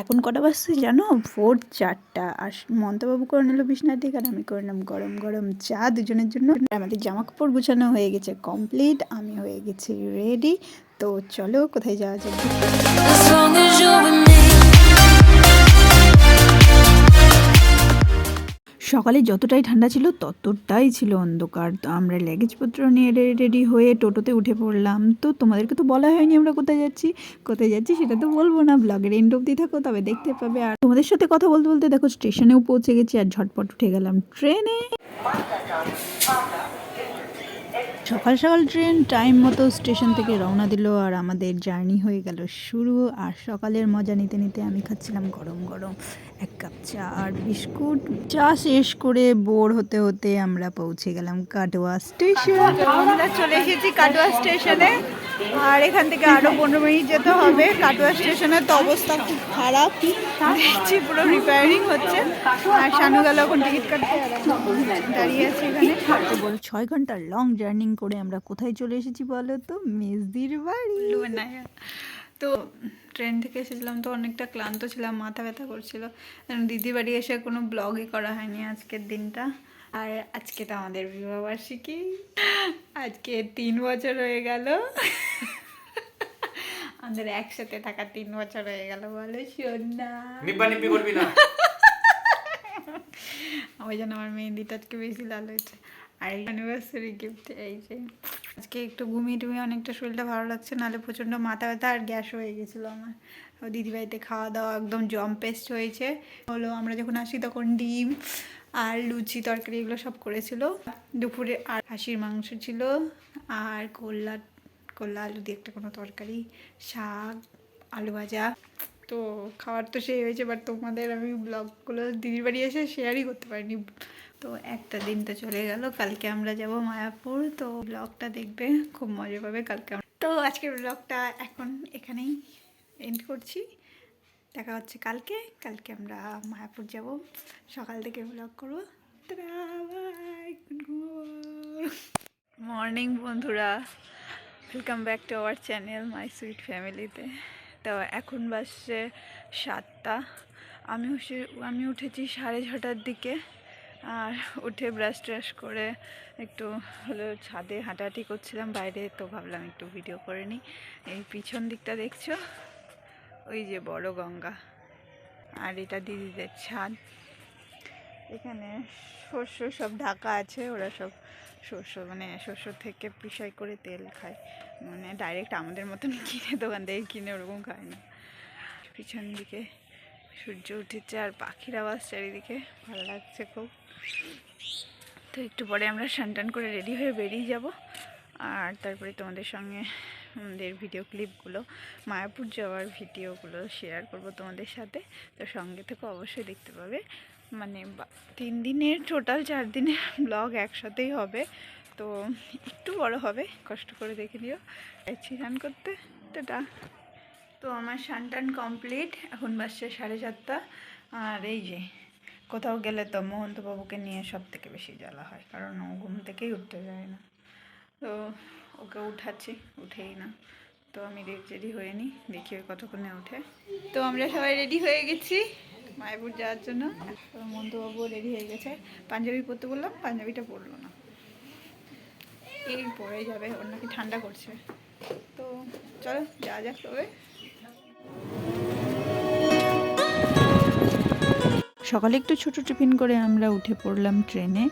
এখন কটা বাজছে জানো? ভোর চারটা। আর মন্তবাবু করে নিল বিছনার দিকে আর আমি করে নিলাম গরম গরম চা দুজনের জন্য। আমাদের জামা কাপড় গুছানো হয়ে গেছে কমপ্লিট আমি হয়ে গেছি রেডি তো চলো কোথায় যাওয়া যাবে? সকালে যতটাই ঠান্ডা ছিল ততটাই ছিল অন্ধকার। তো আমরা লেগেজপত্র নিয়ে রেডি হয়ে টোটোতে উঠে পড়লাম। তো তোমাদেরকে তো বলা হয়নি আমরা কোথায় যাচ্ছি কোথায় যাচ্ছি সেটা তো বলব না। ব্লগের এন্ড অব্দি থাকো, তবে দেখতে পাবে। আর তোমাদের সাথে কথা বলতে বলতে দেখো স্টেশনেও পৌঁছে গেছি আর ঝটপট উঠে গেলাম ট্রেনে। সকাল সকাল ট্রেন, টাইম মতো স্টেশন থেকে রওনা দিল আর আমাদের জার্নি হয়ে গেল শুরু। আর সকালের মজা নিতে নিতে আমি খাচ্ছিলাম গরম গরম এক কাপ চা আর বিস্কুট। চা শেষ করে বোর হতে হতে আমরা পৌঁছে গেলাম কাটোয়া স্টেশন। আমরা চলে এসেছি কাটোয়া স্টেশনে আর এখান থেকে আরও পনেরো মিনিট যেতে হবে। কাটোয়া স্টেশনের তো অবস্থা খুব খারাপ। দেখছি পুরো রিপেয়ারিং হচ্ছে। আর শানু গেল এখন টিকিট কাটতে। দাঁড়িয়ে আছে এখানে। ছয় ঘণ্টার লং জার্নিং করে আমরা কোথায় চলে এসেছি বলো তো? মেজদির বাড়ি। তো ট্রেন থেকে এসেছিলাম তো অনেকটা ক্লান্ত ছিলাম মাথা ব্যথা করছিল। দিদি বাড়ি এসে কোনো ব্লগই করা হয়নি আজকের দিনটা। আর আজকে তো আমাদের বিবাহবার্ষিকী। আজকে তিন বছর হয়ে গেল। আমাদের একসাথে থাকা তিন বছর হয়ে গেল বলো সোনা। করবি না? ওই জন্য আমার মেহেন্দিটা আজকে বেশি লাল হয়েছে। আর অ্যানিভার্সারি গিফট এই যে, আজকে একটু ঘুমিয়ে টুমিয়ে অনেকটা শরীরটা ভালো লাগছে, নাহলে প্রচণ্ড মাথা ব্যথা আর গ্যাস হয়ে গেছিল আমার। ও দিদিবাড়িতে খাওয়া দাওয়া একদম জম পেস্ট হয়েছে। হলো আমরা যখন আসি তখন ডিম আর লুচি তরকারি এগুলো সব করেছিল। দুপুরে আর হাঁসির মাংস ছিল আর করলা কল্লা আলু দিয়ে একটা কোনো তরকারি, শাক, আলু ভাজা। তো খাবার তো সেই হয়েছে বাট তোমাদের আমি ব্লগগুলো দিদির বাড়ি এসে শেয়ারই করতে পারিনি। তো একটা দিন তো চলে গেল, কালকে আমরা যাব মায়াপুর, তো ব্লগটা দেখবে, খুব মজা পাবে কালকে তো আজকের ব্লগটা এখন এখানেই এন্ড করছি। দেখা হচ্ছে কালকে কালকে আমরা মায়াপুর যাব। সকাল থেকে ব্লগ করব। মর্নিং। বন্ধুরা welcome back to our channel my sweet ফ্যামিলিতে তো এখন বাসছে সাতটা। আমি আমি উঠেছি সাড়ে ছটার দিকে। আর উঠে ব্রাশ ট্রাশ করে একটু হলো ছাদে হাঁটাহাঁটি করছিলাম, বাইরে তো ভাবলাম একটু ভিডিও করে নিই। এই পিছন দিকটা দেখছ? ওই যে বড় গঙ্গা। আর এটা দিদিদের ছাদ। এখানে শস্য সব ঢাকা আছে, ওরা সব শস্য মানে শস্য থেকে পিসাই করে তেল খায়। মানে ডাইরেক্ট আমাদের মতন কিনে দোকান থেকে কিনে ওরকম খায় না। পিছন দিকে সূর্য উঠেছে আর পাখির আওয়াজ চারিদিকে। ভালো লাগছে খুব। তো একটু পরে আমরা টান করে রেডি হয়ে বেরিয়ে যাব। আর তারপরে তোমাদের সঙ্গে আমাদের ভিডিও ক্লিপগুলো মায়াপুর যাওয়ার ভিডিওগুলো শেয়ার করব তোমাদের সাথে। তো সঙ্গে থেকে, অবশ্যই দেখতে পাবে। মানে তিন দিনের টোটাল চার দিনের ব্লগ একসাথেই হবে। তো একটু বড় হবে, কষ্ট করে দেখে নিও। স্নান করতে। টাটা। তো আমার স্নান টান কমপ্লিট, এখন বাসছে সাড়ে সাতটা। আর এই যে, কোথাও গেলে তো মহন্তবাবুকে নিয়ে সব থেকে বেশি জ্বালা হয়, কারণ ও ঘুম থেকেই উঠতে যায় না। তো ওকে উঠাচ্ছি, উঠেই না। তো আমি রেডি হয়ে নিই, দেখি কতক্ষণে উঠে। তো আমরা সবাই রেডি হয়ে গেছি মায়াপুর যাওয়ার জন্য। মন্তবাবু রেডি হয়ে গেছে। পাঞ্জাবি পরতে বললাম, পাঞ্জাবিটা পরলো না। এই পরে যাবে, ওর নাকি ঠান্ডা করছে। তো চলো যা যাক তবে। সকালে একটু ছোট টিফিন করে আমরা উঠে পড়লাম ট্রেনে।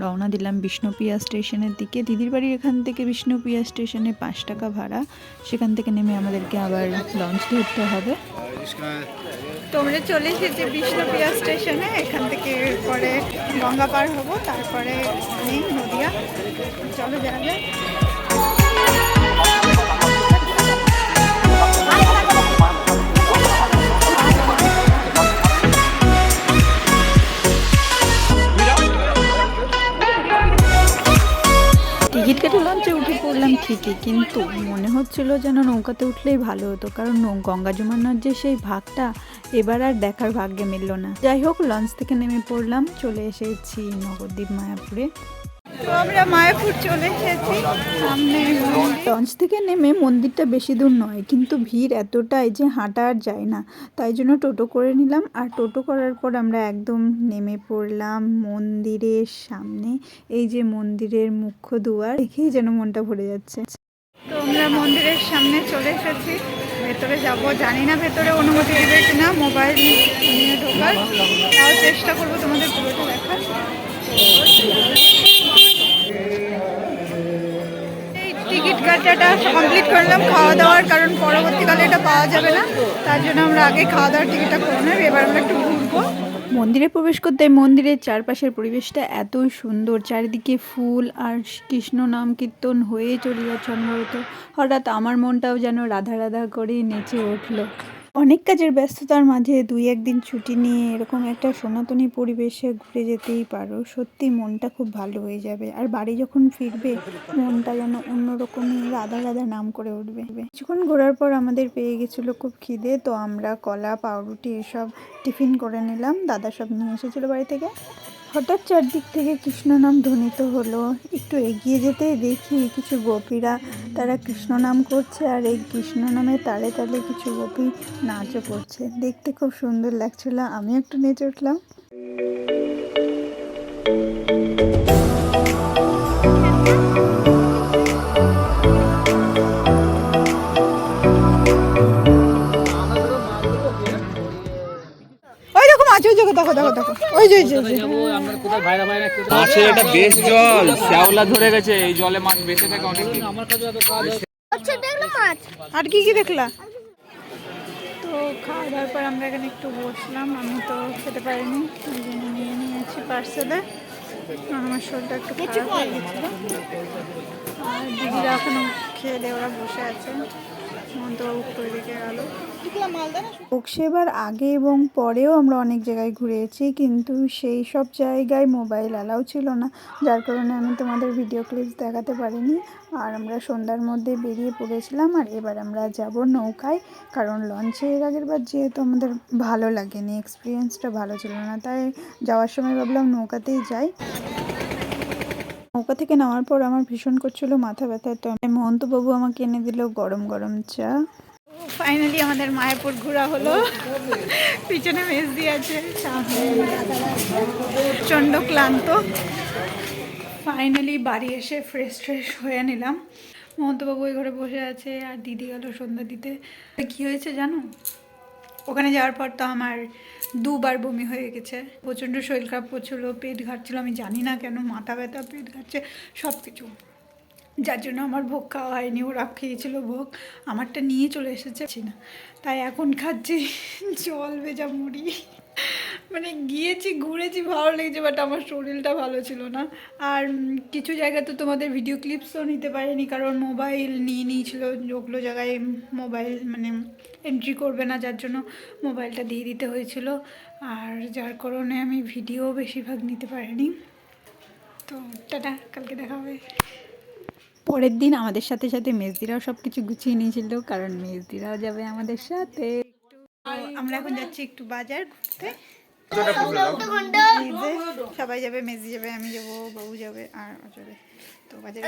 রওনা দিলাম বিষ্ণুপ্রিয়া স্টেশনের দিকে। দিদির বাড়ির এখান থেকে বিষ্ণুপ্রিয়া স্টেশনে পাঁচ টাকা ভাড়া। সেখান থেকে নেমে আমাদেরকে আবার লঞ্চ ধরতে হবে। তো আমরা চলে এসেছি বিষ্ণুপ্রিয়া স্টেশনে। এখান থেকে পরে গঙ্গা পার হব, তারপরে নদিয়া। চলো যায় কেটে লঞ্চে উঠে পড়লাম ঠিকই, কিন্তু মনে হচ্ছিল যেন নৌকাতে উঠলেই ভালো হতো, কারণ গঙ্গা জমানার যে সেই ভাগটা এবার আর দেখার ভাগ্যে মিলল না। যাই হোক, লঞ্চ থেকে নেমে পড়লাম, চলে এসেছি নবদ্বীপ মায়াপুরে আমরা মায়াপুর চলে এসেছি। সামনে লঞ্চ থেকে নেমে মন্দিরটা বেশি দূর নয় কিন্তু ভিড় এতটাই যে হাঁটা আর যায় না। তাই জন্য টোটো করে নিলাম আর টোটো করার পর আমরা একদম নেমে পড়লাম মন্দিরের সামনে। এই যে মন্দিরের মুখ্য দুয়ার দেখেই যেন মনটা ভরে যাচ্ছে। তো আমরা মন্দিরের সামনে চলে এসেছি। ভেতরে যাব। জানি না ভেতরে অনুমতি দেবে কিনা মোবাইল নিয়ে ঢোকার। তাও চেষ্টা করব তোমাদের পুরোটা দেখার। টিকিট কাটাটা কমপ্লিট করলাম খাওয়া দাওয়ার কারণ পরবর্তীকালে এটা পাওয়া যাবে না। তার জন্য আমরা আগে খাওয়া দাওয়ার টিকিটটা করে নেব, এবার আমরা একটু ঘুরবো। মন্দিরে প্রবেশ করতে মন্দিরের চারপাশের পরিবেশটা এত সুন্দর, চারিদিকে ফুল আর কৃষ্ণ নাম কীর্তন হয়ে চলে যাচ্ছে অনবরত হঠাৎ আমার মনটাও যেন রাধা রাধা করে নেচে উঠল। অনেক কাজের ব্যস্ততার মাঝে দুই একদিন ছুটি নিয়ে এরকম একটা সনাতনী পরিবেশে ঘুরে যেতেই পারো। সত্যি মনটা খুব ভালো হয়ে যাবে। আর বাড়ি যখন ফিরবে, মনটা যেন অন্যরকমই রাধা রাধা নাম করে উঠবে। কিছুক্ষণ ঘোরার পর আমাদের পেয়ে গেছিল খুব খিদে, তো আমরা কলা, পাউরুটি এসব টিফিন করে নিলাম। দাদা সব নিয়ে এসেছিল বাড়ি থেকে। হঠাৎ চারদিক থেকে কৃষ্ণ নাম ধ্বনিত হলো। একটু এগিয়ে যেতে দেখি কিছু গোপীরা, তারা কৃষ্ণ নাম করছে আর এই কৃষ্ণ নামে তালে তালে কিছু গোপী নাচও করছে। দেখতে খুব সুন্দর লাগছিল। আমি একটু নেচে উঠলাম। দেখো দেখো দেখো। দেখো দেখো ওই যে ওই যে, ওই যে। মাছের এটা বেশ জল। শ্যাওলা ধরে গেছে এই জলে মাছ বেঁচে থাকে অনেক আর কি কি দেখলা? তো খাওয়া দাওয়ার পর আমরা এখানে একটু বসলাম। আমি তো খেতে পারিনি ওই জন্য নিয়ে নিয়েছি পার্সেলে আমার শরীরটা একটু খারাপ হয়ে গেছিল। আর দিদিরা এখনও খেয়ে দিয়ে ওরা বসে আছে। বক্সেবার আগে এবং পরেও আমরা অনেক জায়গায় ঘুরেছি কিন্তু সেই সব জায়গায় মোবাইল অ্যালাউ ছিল না। যার কারণে আমি তোমাদের ভিডিও ক্লিপস দেখাতে পারিনি। আর আমরা সন্ধ্যার মধ্যে বেরিয়ে পড়েছিলাম আর এবার আমরা যাব নৌকায় কারণ লঞ্চে এর আগের বার যেহেতু আমাদের ভালো লাগেনি এক্সপিরিয়েন্সটা ভালো ছিল না তাই যাওয়ার সময় ভাবলাম নৌকাতেই যাই। নৌকা থেকে নামার পর আমার ভীষণ করছিল মাথা ব্যথা, তো মহন্তবাবু আমাকে এনে দিল গরম গরম চা। ফাইনালি আমাদের মায়াপুর ঘোরা হলো। পিছনে মেজ দিয়ে আছে প্রচণ্ড ক্লান্ত। ফাইনালি বাড়ি এসে ফ্রেশ ফ্রেশ হয়ে নিলাম। মহন্তবাবু ওই ঘরে বসে আছে আর দিদি গেল সন্ধ্যা দিতে। কী হয়েছে জানো? ওখানে যাওয়ার পর তো আমার দুবার বমি হয়ে গেছে। প্রচণ্ড শরীর খারাপ করছিল, পেট ঘাটছিলো, আমি জানি না কেন, মাথা ব্যথা, পেট ঘাটছে সব কিছু যার জন্য আমার ভোগ খাওয়া হয়নি ওরা খেয়েছিল ভোগ, আমারটা নিয়ে চলে এসেছে। না। তাই এখন খাচ্ছি জল ভেজা মুড়ি। মানে গিয়েছি, ঘুরেছি, ভালো লেগেছে বাট আমার শরীরটা ভালো ছিল না। আর কিছু জায়গায় তো তোমাদের ভিডিও ক্লিপসও নিতে পারিনি, কারণ মোবাইল নিয়ে নিয়েছিল। ওগুলো জায়গায় মোবাইল মানে এন্ট্রি করবে না, যার জন্য মোবাইলটা দিয়ে দিতে হয়েছিল। আর যার কারণে আমি ভিডিও বেশিরভাগ নিতে পারিনি। তো টাটা, কালকে দেখা হবে। পরের দিন আমাদের সাথে সাথে মেজদিরাও সব কিছু গুছিয়ে নিয়েছিল, কারণ মেজদিরাও যাবে আমাদের সাথে। আমরা এখন যাচ্ছি একটু বাজার ঘুরতে। সবাই যাবে মেজি যাবে আমি যাব বউ যাবে আর যাবে। তো বাজারে।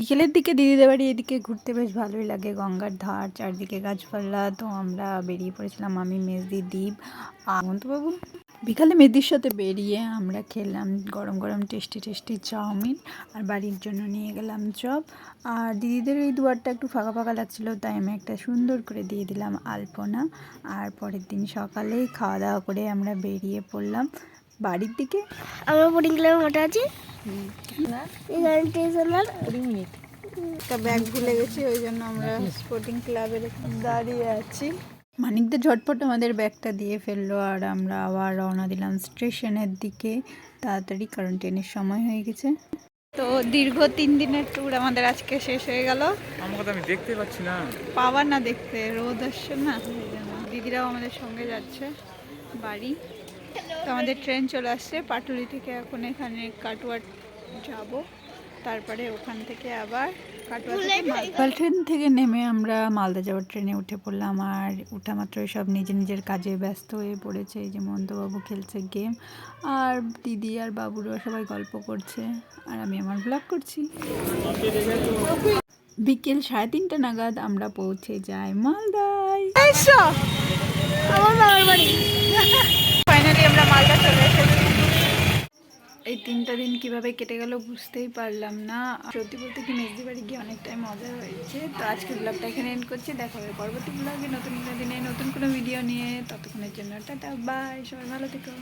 বিকেলের দিকে দিদিদের বাড়ি এদিকে ঘুরতে বেশ ভালোই লাগে। গঙ্গার ধার, চারদিকে গাছপালা, তো আমরা বেরিয়ে পড়েছিলাম আমি, মেজদি দ্বীপ বাবু বিকালে মেদির সাথে বেরিয়ে আমরা খেলাম গরম গরম টেস্টি টেস্টি চাউমিন আর বাড়ির জন্য নিয়ে গেলাম চপ। আর দিদিদের এই দুয়ারটা একটু ফাঁকা ফাঁকা লাগছিল, তাই আমি একটা সুন্দর করে দিয়ে দিলাম আলপনা। আর পরের দিন সকালেই খাওয়া দাওয়া করে আমরা বেরিয়ে পড়লাম। বাড়ির দিকে? আমরা বোর্ডিং ক্লাবে মোটা আছি। এখানে স্টেশনার একটা ব্যাগ ভুলে গেছি ওই জন্য আমরা স্পোর্টিং ক্লাবের দাঁড়িয়ে আছি। মানিকদের ঝটপট আমাদের ব্যাগটা দিয়ে ফেলল আর আমরা আবার রওনা দিলাম স্টেশনের দিকে। তাড়াতাড়ি কারণ ট্রেনের সময় হয়ে গেছে। তো দীর্ঘ তিন দিনের ট্যুর আমাদের আজকে শেষ হয়ে গেল। আমাকে আমি দেখতে পাচ্ছি না। পাওয়ার না দেখতে রোদ আসছে না। দিদিরাও আমাদের সঙ্গে যাচ্ছে বাড়ি। তো আমাদের ট্রেন চলে আসছে পাটুলি থেকে এখন এখানে কাটুয়ার যাব। তারপরে ওখান থেকে আবার লোকাল ট্রেন থেকে নেমে আমরা মালদা যাওয়ার ট্রেনে উঠে পড়লাম আর উঠা মাত্রই সব নিজের নিজের কাজে ব্যস্ত হয়ে পড়েছে এই যে মন্তবাবু খেলছে গেম আর দিদি আর বাবুরা সবাই গল্প করছে আর আমি আমার ব্লগ করছি। বিকেল সাড়ে তিনটা নাগাদ আমরা পৌঁছে যাই মালদায়। আমার বাবার বাড়ি। আমরা মালদা চলে এসেছি। এই তিনটা দিন কীভাবে কেটে গেল বুঝতেই পারলাম না। সত্যি বলতে কি মেজদি বাড়ি গিয়ে অনেকটাই মজা হয়েছে। তো আজকে ব্লগটা এখানে এন্ড করছি। দেখা হবে পরবর্তী ব্লগে নতুন দিনে নতুন কোনো ভিডিও নিয়ে। ততক্ষণের জন্য টাটা বাই সবাই ভালো থেকো।